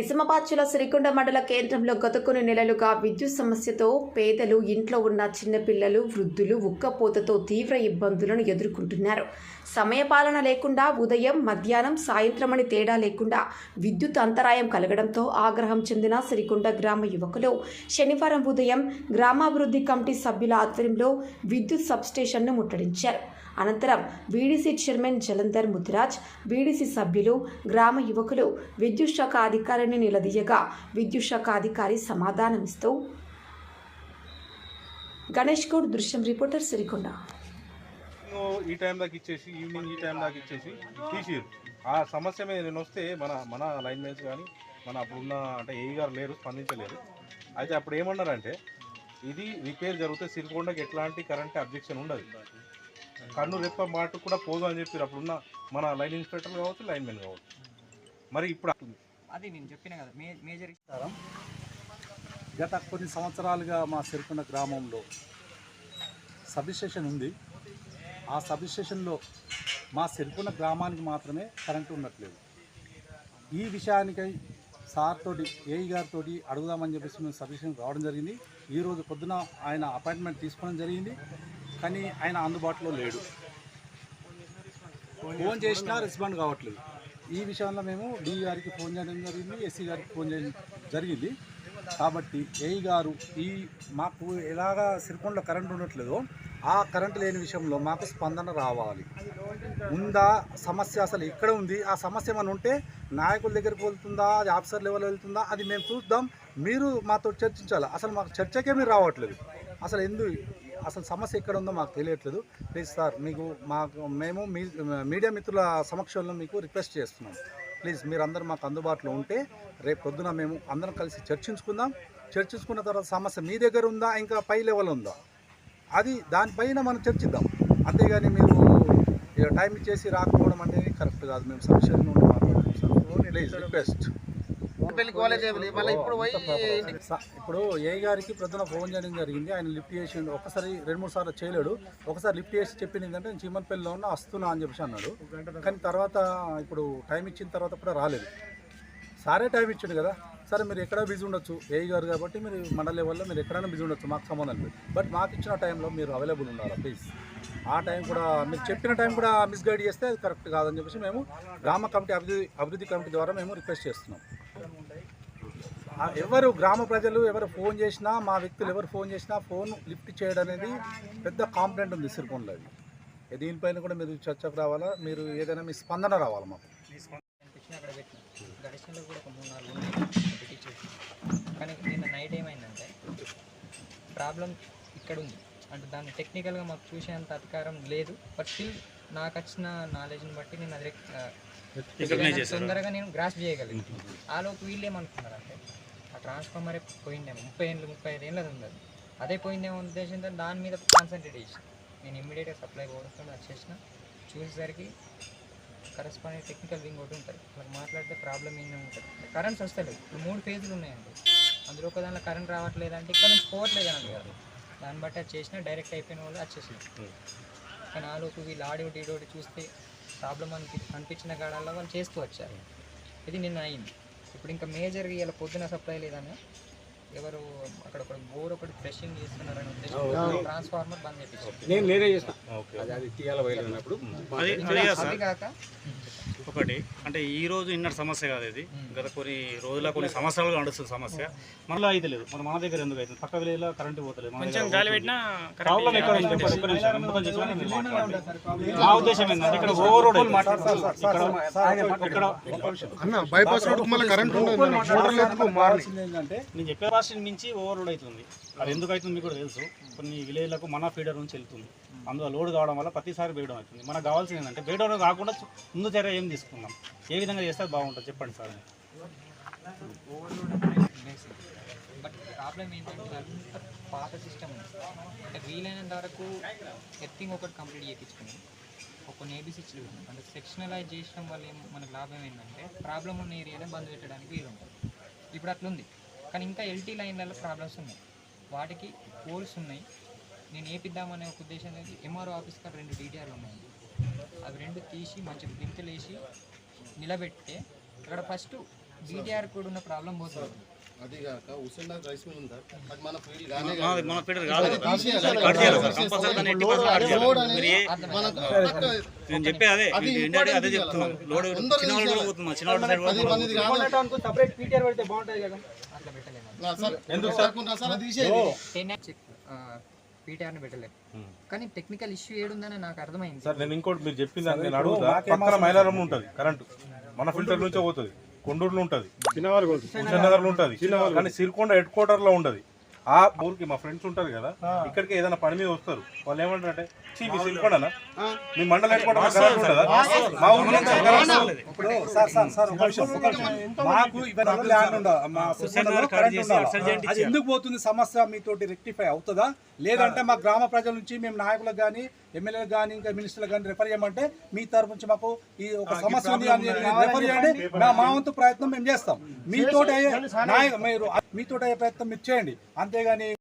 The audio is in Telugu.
నిజామాబాద్ జిల్లా సిరికొండ మండల కేంద్రంలో గత కొన్ని నెలలుగా విద్యుత్ సమస్యతో పేదలు ఇంట్లో ఉన్న చిన్నపిల్లలు వృద్ధులు ఉక్కపోతతో తీవ్ర ఇబ్బందులను ఎదుర్కొంటున్నారు. సమయపాలన లేకుండా ఉదయం మధ్యాహ్నం సాయంత్రం అని తేడా లేకుండా విద్యుత్ అంతరాయం కలగడంతో ఆగ్రహం చెందిన సిరికొండ గ్రామ యువకులు శనివారం ఉదయం గ్రామాభివృద్ధి కమిటీ సభ్యుల ఆధ్వర్యంలో విద్యుత్ సబ్స్టేషన్ను ముట్టడించారు. అనంతరం BDC chairman Jalandhar Mudiraj BDC సభ్యులు గ్రామ యువకులు విద్యుత్ శాఖ అధికారిని నిలదీయగా విద్యుత్ శాఖ అధికారి సమాధానమిస్తూ గణేష్ గౌడ్ దృశ్యం రిపోర్టర్ సిరికొండ. ఈ టైం దాకా ఇచ్చేసి ఈవినింగ్ ఈ టైం దాకా ఇచ్చేసి తీసిరు. ఆ సమస్య మీద నేను వస్తే మన మన లైన్ మెన్స్ కానీ మన అప్పుడున్న అంటే ఏ గారు లేరు స్పందించలేరు. అయితే అప్పుడు ఏమన్నారంటే ఇది రిపేర్ జరిగితే సిరికొండకి ఎట్లాంటి కరెంట్ అబ్జెక్షన్ ఉండదు. కన్ను రెప్ప మాట కూడా పోదు అని చెప్పారు అప్పుడున్న మన లైన్ ఇన్స్పెక్టర్ కావచ్చు లైన్ మెన్ కావచ్చు. మరి ఇప్పుడు అది నేను చెప్పిన కదా మే మేజర్ నమస్కారం. గత కొన్ని సంవత్సరాలుగా మా సిరికొండ గ్రామంలో సబ్ స్టేషన్ ఉంది. ఆ సబ్ స్టేషన్లో మా సిరికొండ గ్రామానికి మాత్రమే కరెంటు ఉండట్లేదు. ఈ విషయానికై సార్ తోటి ఏఈ గారితో అడుగుదామని చెప్పేసి మేము సబ్ స్టేషన్ రావడం జరిగింది. ఈరోజు పొద్దున ఆయన అపాయింట్మెంట్ తీసుకోవడం జరిగింది. కానీ ఆయన అందుబాటులో లేడు. ఫోన్ చేసినా రెస్పాండ్ కావట్లేదు. ఈ విషయంలో మేము డి గారికి ఫోన్ చేయడం జరిగింది ఎస్సీ గారికి ఫోన్ చేయడం జరిగింది. కాబట్టి ఏఈ గారు ఈ మాకు ఎలాగా సిరికొండలో కరెంట్ ఉండట్లేదో ఆ కరెంట్ లేని విషయంలో మాకు స్పందన రావాలి. ఉందా సమస్య అసలు ఎక్కడ ఉంది? ఆ సమస్య ఏమైనా ఉంటే నాయకుల దగ్గరికి వెళ్తుందా అది ఆఫీసర్ లెవెల్ వెళ్తుందా అది మేము చూద్దాం. మీరు మాతో చర్చించాలి. అసలు మాకు చర్చకే మీరు రావట్లేదు. అసలు ఎందు అసలు సమస్య ఎక్కడ ఉందో మాకు తెలియట్లేదు. ప్లీజ్ సార్ మీకు మాకు మేము మీ మీడియా మిత్రుల సమక్షంలో మీకు రిక్వెస్ట్ చేస్తున్నాం. ప్లీజ్ మీరందరూ మాకు అందుబాటులో ఉంటే రేపు పొద్దున మేము అందరం కలిసి చర్చించుకుందాం. చర్చించుకున్న తర్వాత సమస్య మీ దగ్గర ఉందా ఇంకా పై లెవెల్ ఉందా? అది దానిపైన మనం చర్చిద్దాం. అంతేగాని మీరు టైం ఇచ్చేసి రాకపోవడం అనేది కరెక్ట్ కాదు. మేము సమస్యల నుండి సార్. ప్లీజ్ రిక్వెస్ట్ ఇప్పుడు ఏ గారికి ప్రొద్దున ఫోన్ చేయడం జరిగింది. ఆయన లిఫ్ట్ చేసి ఒకసారి రెండు మూడు సార్లు చేయలేడు. ఒకసారి లిఫ్ట్ చేసి చెప్పింది ఏంటంటే నేను చీమన్పల్లిలో ఉన్నా వస్తున్నా అని చెప్పేసి అన్నాడు. కానీ తర్వాత ఇప్పుడు టైం ఇచ్చిన తర్వాత కూడా రాలేదు. సారే టైం ఇచ్చాడు కదా. సరే మీరు ఎక్కడ బిజీ ఉండొచ్చు. ఏ గారు కాబట్టి మీరు మండల లెవెల్లో మీరు ఎక్కడైనా బిజీ ఉండొచ్చు. మాకు సంబంధం లేదు. బట్ మాకు ఇచ్చిన టైంలో మీరు అవైలబుల్ ఉండాలి ప్లీజ్? ఆ టైం కూడా మీరు చెప్పిన టైం కూడా మిస్గైడ్ చేస్తే అది కరెక్ట్ కాదని చెప్పేసి మేము గ్రామ కమిటీ అభివృద్ధి అభివృద్ధి కమిటీ ద్వారా మేము రిక్వెస్ట్ చేస్తున్నాం. ఎవరు గ్రామ ప్రజలు ఎవరు ఫోన్ చేసినా మా వ్యక్తులు ఎవరు ఫోన్ చేసినా ఫోన్ లిఫ్ట్ చేయడం అనేది పెద్ద కాంప్లైంట్ ఉంది సిరికొండలో అది. దీనిపైన కూడా మీరు చర్చకు రావాలా? మీరు ఏదైనా మీ స్పందన రావాలి మాకు? కానీ నిన్న నైట్ ఏమైందంటే ప్రాబ్లం ఇక్కడ ఉంది. అంటే దాన్ని టెక్నికల్గా మాకు చూసేంత అధికారం లేదు. బట్ స్టిల్ నాకు వచ్చిన నాలెడ్జ్ని బట్టి నేను అది తొందరగా నేను గ్రాస్ చేయగలిగాను. ఆలోపు వీళ్ళు ఏమనుకున్నారంటే ఆ ట్రాన్స్ఫార్మర్ పోయిందేమో ముప్పై ఏళ్ళు ముప్పై ఐదు ఏళ్ళది ఉంది అదే పోయిందేమో ఉద్దేశంతో దాని మీద కాన్సన్ట్రేట్ చేసిన. నేను ఇమ్మీడియట్గా సప్లై పోవడంతో వచ్చేసిన. చూసేసరికి కరెస్పాండింగ్ టెక్నికల్ వింగ్ ఒకటి ఉంటుంది. మరి మాట్లాడితే ప్రాబ్లం ఏంటో ఉంటుంది. కరెంట్స్ వస్తలేదు ఇప్పుడు మూడు ఫేజులు ఉన్నాయండి. అందులో ఒక దాంట్లో కరెంట్ రావట్లేదు అంటే ఇక్కడ నుంచి పోవట్లేదు అని కాదు దాన్ని బట్టి అది చేసినా డైరెక్ట్ అయిపోయిన వాళ్ళు వచ్చేసింది కానీ ఆలోపు వీళ్ళు ఆడియోటి ఈడోటి చూస్తే ప్రాబ్లం అనిపి అనిపించిన కాడాల్లో వాళ్ళు చేస్తూ వచ్చారు. ఇది నిన్న అయింది. ఇప్పుడు ఇంకా మేజర్గా ఇలా పొద్దున సప్లై లేదని ఎవరు అక్కడ ఒక బోర్ ఒకటి ఫ్రెషింగ్ చేస్తున్నారని ఉద్దేశం ట్రాన్స్ఫార్మర్ బంద్ చేపించారు. నేను నేనే ఓకే. అది తీయాల బయలు ఉన్నప్పుడు అది కాక ఒకటి. అంటే ఈ రోజు ఇన్నటి సమస్య కాదు ఇది. గత కొన్ని రోజుల కొన్ని సంవత్సరాలుగా నడుస్తుంది సమస్య. మనలో అయితే లేదు. మన మన దగ్గర ఎందుకు అవుతుంది? పక్క విలేజ్లో కరెంట్ పోతలేదు ప్రాబ్లం ఎక్కడ ఉంది. నా ఉద్దేశం ఏంటంటే ఇక్కడ ఓవర్ రోడ్ ఇక్కడ ఇక్కడ అన్న బైపాస్ రోడ్ మళ్ళీ కరెంట్ మారాల్సింది ఏంటంటే నేను చెప్పే రాష్ట్రం మించి ఓవర్ లోడ్ అవుతుంది. అది ఎందుకు అవుతుంది మీకు కూడా తెలుసు? కొన్ని విలేజ్లకు మన ఫీడర్ నుంచి వెళ్తుంది. అందులో లోడ్ కావడం వల్ల ప్రతిసారి వేయడం అవుతుంది. మనకు కావాల్సింది ఏంటంటే వేయడం కాకుండా ముందు చర్య ఏం తీసుకుందాం? ఏ విధంగా చేస్తే బాగుంటుంది? చెప్పండి సార్. బట్ ప్రాబ్లం ఏంటంటే పాత సిస్టమ్ ఉంది. అంటే వీలైనంత వరకు ఎర్తింగ్ ఒకటి కంప్లీట్ చేయించుకుని కొన్ని ఏబీసీ అంటే సెక్షనలైజ్ చేయడం వల్ల మనకు లాభం ఏంటంటే ప్రాబ్లం ఉన్న ఏరియాలో బంద్ పెట్టడానికి వీలు ఉంటుంది. ఇప్పుడు అట్లుంది. కానీ ఇంకా ఎల్టీ లైన్లలో ప్రాబ్లమ్స్ ఉన్నాయి. వాటికి పోల్స్ ఉన్నాయి. నేను ఏపిద్దామనే ఒక ఉద్దేశం అనేది ఎంఆర్ఓ ఆఫీస్ కాడ రెండు డీటీఆర్లు ఉన్నాయి. అవి రెండు తీసి మంచి గింతలు వేసి నిలబెడితే అక్కడ ఫస్ట్ డీటీఆర్ కూడా ఉన్న ప్రాబ్లం పోతుంది. అది కాక హుసేన్ రైస్ మిల్ ఉందా? అది మన ఫీల్డ్ గానే మన- మన ఫీడర్ కాదు. అది కదా. తీసేయాలి. కట్ చేయాలి సార్. కంపల్సరీ దాన్ని ఎట్టి పరిస్థితుల్లో కట్ చేయాలి. లోడ్ అనేది మీరు ఏ- మనకు నేను చెప్పేది అదే. అది మీకు ఏంటంటే అదే చెప్తున్నాను లోడ్ అందరూ చిన్న వాళ్ళు కూడా తీసేయాలి. పోతున్నాం చిన్న వాళ్ళ సైడ్ పది మందిది కాదు సపరేట్ పీటీఆర్ పెడితే బాగుంటుంది కదా. అట్లా పెట్టలేము నా సార్? ఎందుకు సార్ సార్ అది తీసేయండి టెన్ పీటీఆర్ని పెట్టలేము కానీ టెక్నికల్ ఇష్యూ ఏడుందని నాకు అర్థమైంది. సార్ నేను ఇంకోటి మీరు చెప్పింది నేను అడుగుతా. పక్కన మైలారం ఉంటుంది కరెంటు. మన ఫిల్టర్ నుంచే పోతుంది. కొండూరులో ఉంటుంది. కానీ సిరికొండ హెడ్ క్వార్టర్లో ఉండదు. ఆ ఊరికి మా ఫ్రెండ్స్ ఉంటారు కదా ఇక్కడికి ఏదైనా పని మీద వస్తారు. వాళ్ళు ఏమంటారంటే "చీ, మీ మండల అది ఎందుకు పోతుంది సమస్య మీతోటి రెక్టిఫై అవుతుందా? లేదంటే మా గ్రామ ప్రజల నుంచి మేము నాయకులకు కానీ ఎమ్మెల్యేలకు కానీ ఇంకా మినిస్టర్లకు కానీ రెఫర్ చేయమంటే మీ తరపు నుంచి మాకు ఈ ఒక సమస్య ఉంది అని రెఫర్ చేయండి. మా మా వంతు ప్రయత్నం మేము చేస్తాం. మీతోటి నాయ మీరు మీతోటి అయ్యే ప్రయత్నం మీరు చేయండి. అంతేగాని